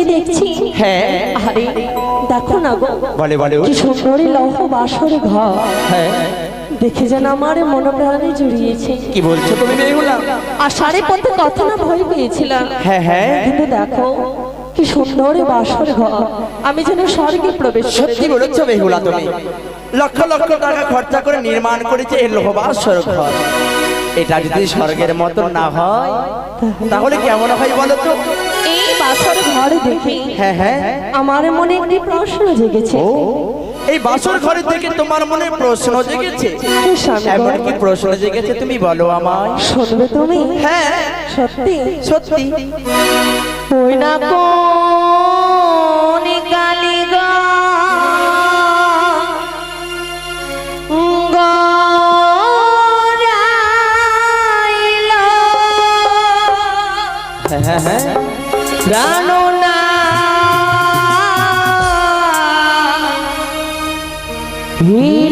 চেয়ে দেখছি। হ্যাঁ। আরে দেখো না গো। বলে বলে কি সুন্দরী লৌহ বাসর ঘর। হ্যাঁ। দেখে যেন আমার মনোপ্রাণে জড়িয়েছে। কি বলছো তুমি বেহুলা? পথে কথা না ভয় পেয়েছিলাম। হ্যাঁ হ্যাঁ। কিন্তু দেখো কি সুন্দর বাসর ঘর। আমি যেন স্বর্গে প্রবেশ সত্যি বলেছ বেহুলা তুমি? লক্ষ লক্ষ টাকা খরচা করে নির্মাণ করেছে এই লোহবাসর ঘর। এটা যদি স্বর্গের মতো না হয় তাহলে কেমন হয় বলো তো? বাসর ঘর দেখে হ্যাঁ হ্যাঁ। আমার মনে একটি প্রশ্ন জেগেছে। ও এই বাসর ঘরে থেকে তোমার মনে প্রশ্ন জেগেছে? হে স্বামী এমন কি প্রশ্ন জেগেছে তুমি বলো আমায়? শুনবে তুমি? হ্যাঁ। সত্যি? সত্যি। ওই না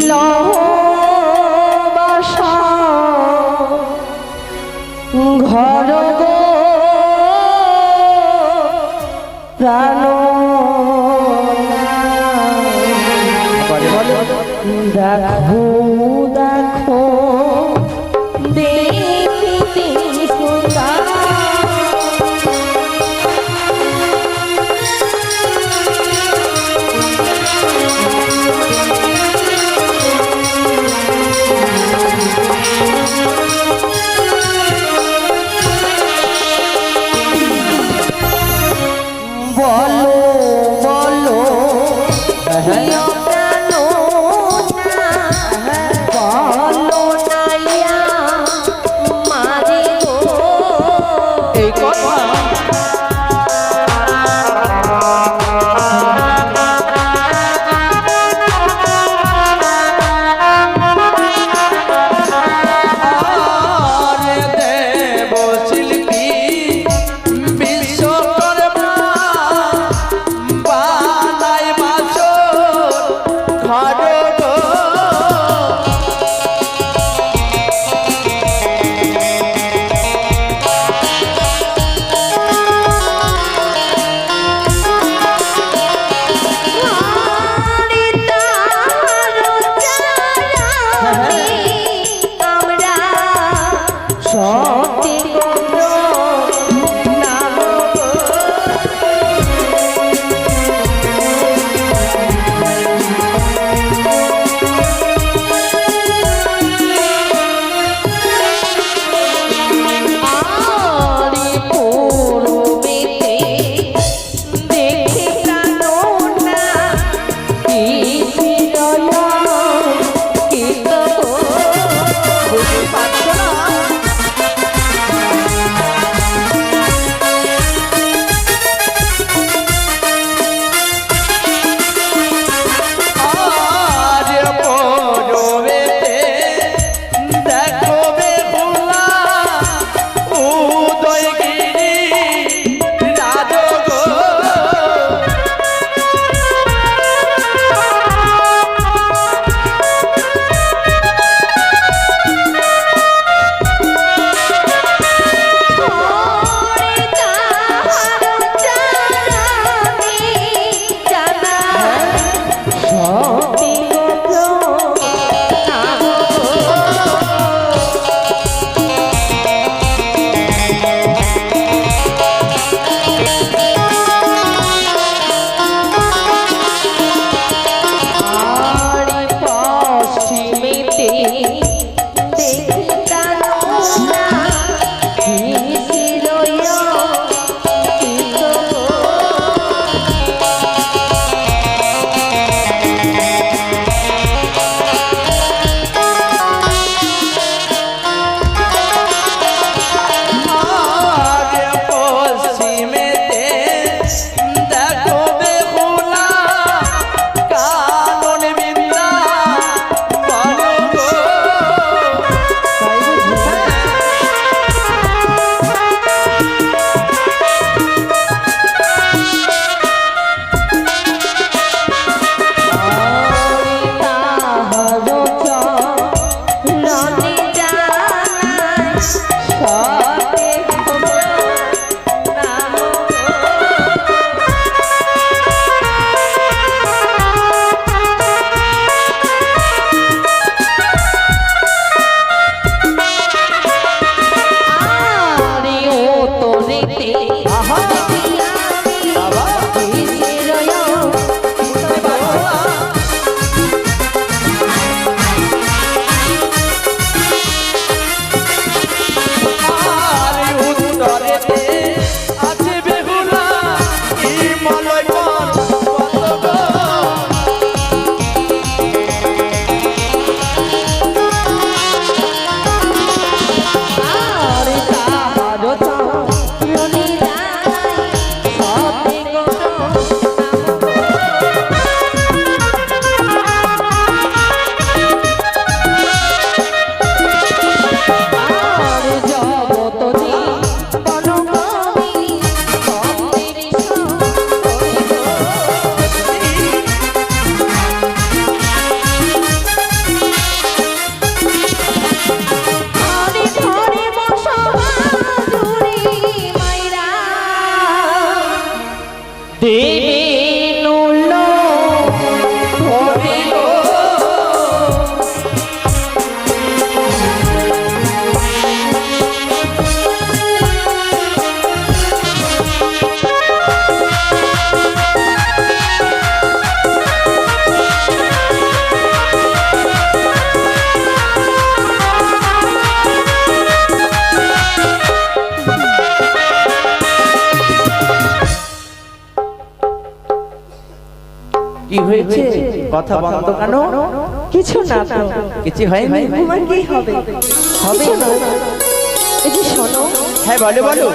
long কথা বন্ধ কেন? কিছু না তো। কিছু হয়নি। তোমার কি হবে। কিছু না। এই যে শোনো। হ্যাঁ বলো বলো।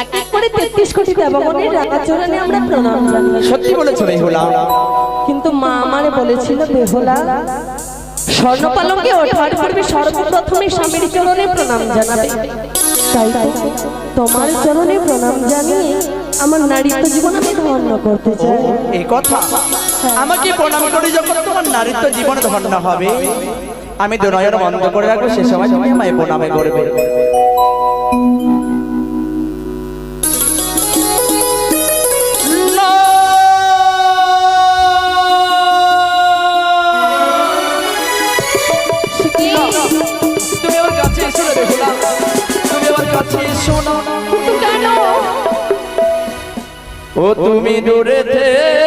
এক এক করে তেত্রিশ কোটি দেবগণের রাখা চরণে আমরা প্রণাম জানাই সত্যি বলেছ বেহুলা। কিন্তু মা আমারে বলেছিল বেহুলা স্বর্ণপালকে ওঠার পূর্বে সর্বপ্রথমে স্বামীর চরণে প্রণাম জানাবে তাই তো তোমার চরণে প্রণাম জানিয়ে আমার নারীত্ব জীবন আমি ধন্য করতে চাই। এই কথা। আমাকে প্রণাম করে যখন তোমার নারীত্ব জীবন ধন্য হবে আমি দুনয়ন বন্ধ করে রাখব সে সময় তুমি আমায় প্রণামে করবে। ও তুমি দূরে থেকো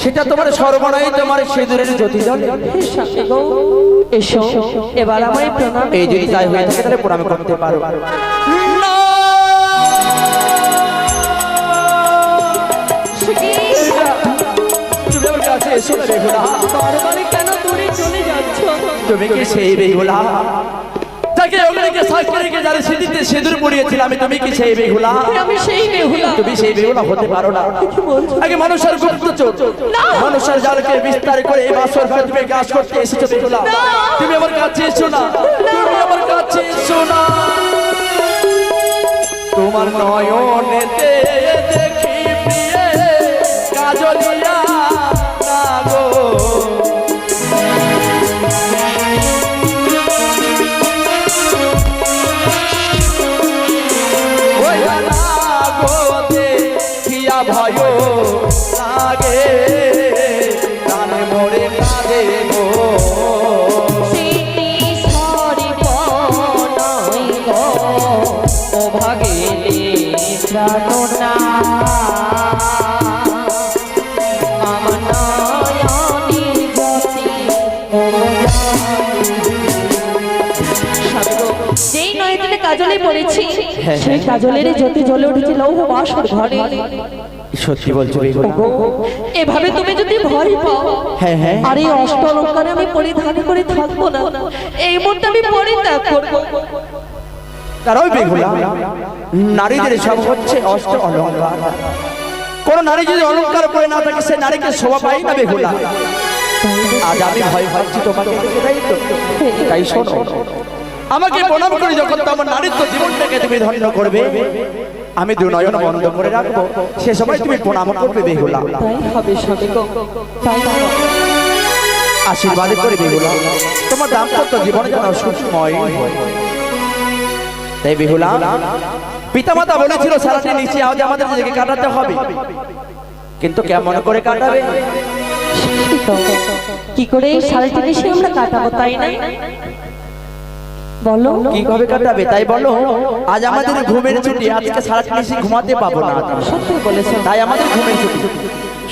সেটা তোমার সর্বনাই তোমার সেদুরের জ্যোতি জলে এসো এবার প্রণাম এই যদি তাই হয়ে থাকে তাহলে প্রণাম করতে পারো। তুমি আমার কি সেই বেহুলা? অগ্নিকে যারা সেদিতে সেদুর পড়িয়েছিল তুমি কি সেই বেহুলা? আমি সেই বেহুলা। তুমি সেই বেহুলা হতে পারো না। আগে মানুষের গুপ্তচর মানুষের জালকে বিস্তার করে এই বাসর তুমি কাজ করতে এসেছ বেহুলা। তুমি আমার কাছে এসো না। তুমি আমার কাছে এসো না। তোমার নয়নেতে দেখি প্রিয়ে সেই কাজলের জ্যোতি জ্বলে উঠেছে লৌহ বাসর ঘরে। সত্যি বলছো এভাবে তুমি যদি ভয় পাও হ্যাঁ হ্যাঁ। আর এই অষ্ট অলঙ্কারে আমি পরিধান করে থাকব না এই মুহূর্তে আমি পরিত্যাগ করব। কারণ বেহুলা নারীদের সব হচ্ছে অষ্ট অলঙ্কার। কোন নারী যদি অলঙ্কার পরে না থাকে সে নারীকে শোভা পাই না বেহুলা। আজ আমি ভয় পাচ্ছি তোমাকে তাই তাই শোনো। আমাকে প্রণাম করে যখন তোমার নারীত্ব জীবনটাকে তুমি ধন্য করবে আমি দু নয়ন বন্ধ করে রাখব। সে সময় তুমি প্রণাম করবে বেহুলা হবে। আশীর্বাদ করে বেহুলা তোমার দাম্পত্য জীবনে যেন সুখময় তাই বেহুলা পিতামাতা বলেছিল সারাটি নিচে আজ আমাদের নিজেকে কাটাতে হবে। কিন্তু কেমন করে কাটাবে? কি করে? এই সাড়ে তিরিশে আমরা কাটাবো তাই না? বলো। কীভাবে কাটাবে? তাই বলো। আজ আমাদের ঘুমের ছুটি। আজকে সারাটি নিচে ঘুমাতে পাবো না। সত্যি বলেছ। তাই আমাদের ঘুমের ছুটি।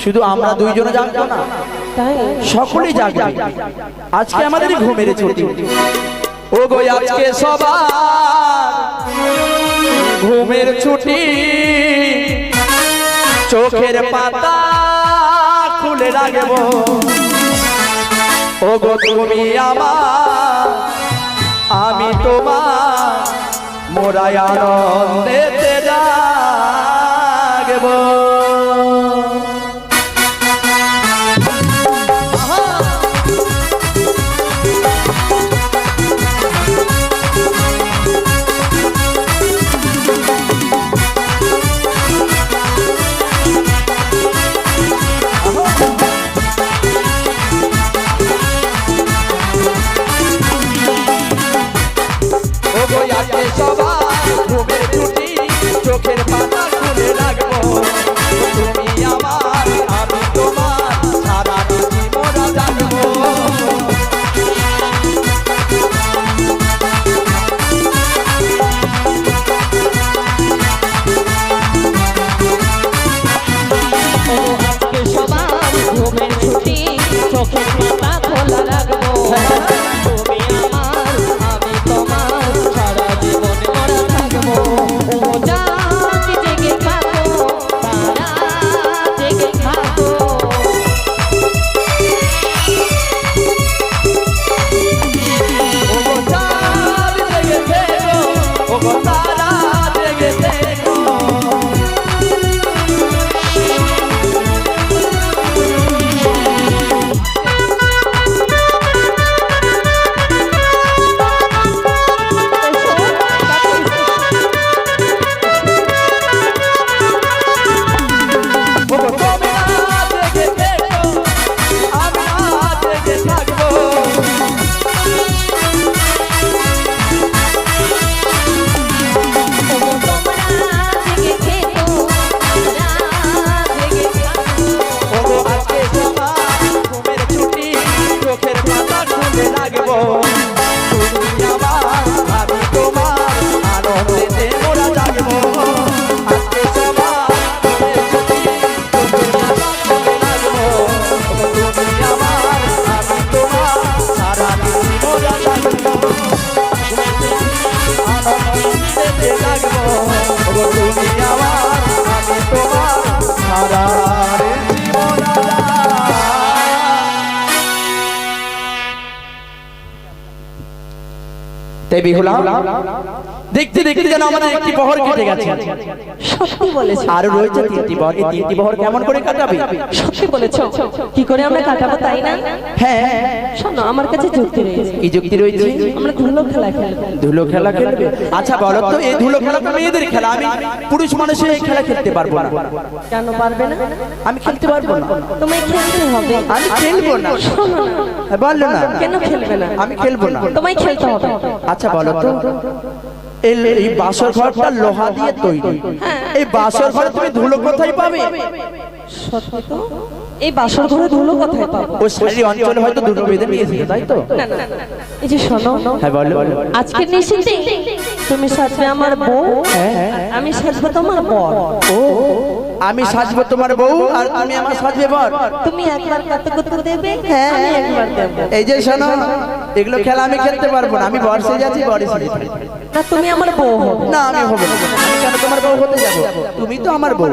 শুধু আমরা দুইজনে জানব না। তাই? সকলেই জাগবে আজকে আমাদের ঘুমের ছুটি। ও গো আজকে সবার ঘুমের ছুটি। চোখের পাতা খুলে রাখব। ও গো তুমি আমার আমি তোমার মোরাই আনন্দেতে রাখব তাই বিহুলা দেখতে দেখতে যেন আমাদের একটি বহর কেটে গেছে। সত্যি রয়েছে তিনটি বহর। এই তিনটি বহর কেমন করে কাটাবে? সত্যি বলেছ। কি করে আমরা কাটাবো তাই না? হ্যাঁ। শোনো আমার কাছে যুক্তি রয়েছে। কি যুক্তি রয়েছে? আমরা ধুলো খেলা খেলব। ধুলো খেলা খেলবে? আচ্ছা বলো তো এই ধুলো খেলা তো মেয়েদের খেলা। আমি পুরুষ মানুষের এই খেলা খেলতে পারব না। কেন পারবে না? আমি খেলতে পারব না। তোমায় খেলতে হবে। আমি খেলব না। বলল না। কেন খেলবে না? আমি খেলব না। তোমায় খেলতে হবে। আচ্ছা বলো তো। এই- বাসর ঘরটা লোহা দিয়ে তৈরি। এই বাসর ঘরে তুমি ধুলো কোথায় পাবে? সত্যি তো? এই বাসর ঘরে ধুলো কোথায় পাবো? ও শাড়ি অঞ্চলে হয়তো দুটো বেঁধে নিয়েছে তাই তো? না না না, এই যে শোনো। হ্যাঁ বলো। আজকের নিশিতে তুমি সাজবে আমার বউ আর আমি সাজবো তোমার বর। ও আমি সাজবো তোমার বউ আর তুমি আমার সাজবে বর। তুমি একবার কত কত দেবে আমি একবার দেব। এই যে শোনো। এগুলো খেলা আমি খেলতে পারব না আমি বর্ষে যাচ্ছি বরে সেজে থাকি। না তুমি আমার বউ হবে না আমি হব না। আমি কেন তোমার বউ হতে যাব? তুমি তো আমার বউ।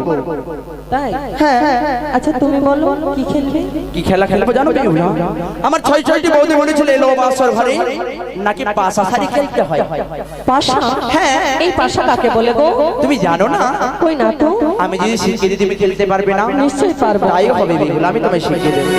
তাই? হ্যাঁ। আচ্ছা তুমি বলো কি খেলবে? কি খেলা খেলব জানো কি আমার ছয় ছয়টি বৌদি বলেছিল এলো বাসর ঘরে নাকি পাশা খেলতে হয়? পাশা? হ্যাঁ। এই পাশা কাকে বলে গো? তুমি জানো না? কই না তো? আমি যদি শিখিয়ে দিই তুমি খেলতে পারবে না নিশ্চয়ই পারব। তাই হবে বেগুলো আমি তোমায় শিখিয়ে দেবো।